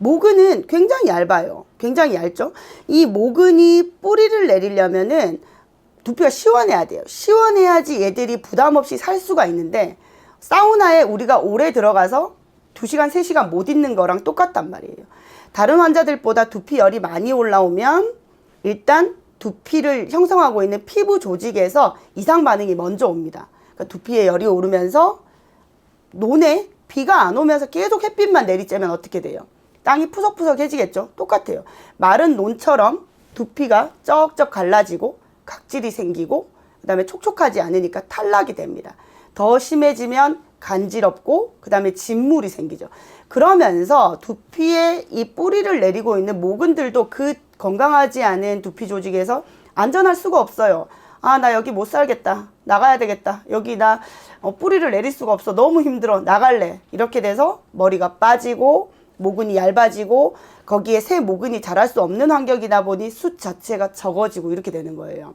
모근은 굉장히 얇아요. 굉장히 얇죠. 이 모근이 뿌리를 내리려면은 두피가 시원해야 돼요. 시원해야지 얘들이 부담 없이 살 수가 있는데 사우나에 우리가 오래 들어가서 2시간, 3시간 못 있는 거랑 똑같단 말이에요. 다른 환자들보다 두피 열이 많이 올라오면 일단 두피를 형성하고 있는 피부 조직에서 이상 반응이 먼저 옵니다. 그러니까 두피에 열이 오르면서 논에 비가 안 오면서 계속 햇빛만 내리쬐면 어떻게 돼요? 땅이 푸석푸석해지겠죠? 똑같아요. 마른 논처럼 두피가 쩍쩍 갈라지고 각질이 생기고 그 다음에 촉촉하지 않으니까 탈락이 됩니다. 더 심해지면 간지럽고 그 다음에 진물이 생기죠. 그러면서 두피에 이 뿌리를 내리고 있는 모근들도 그 건강하지 않은 두피 조직에서 안전할 수가 없어요. 아, 나 여기 못 살겠다. 나가야 되겠다. 여기 나 어, 뿌리를 내릴 수가 없어. 너무 힘들어. 나갈래. 이렇게 돼서 머리가 빠지고 모근이 얇아지고 거기에 새 모근이 자랄 수 없는 환경이다 보니 숱 자체가 적어지고 이렇게 되는 거예요.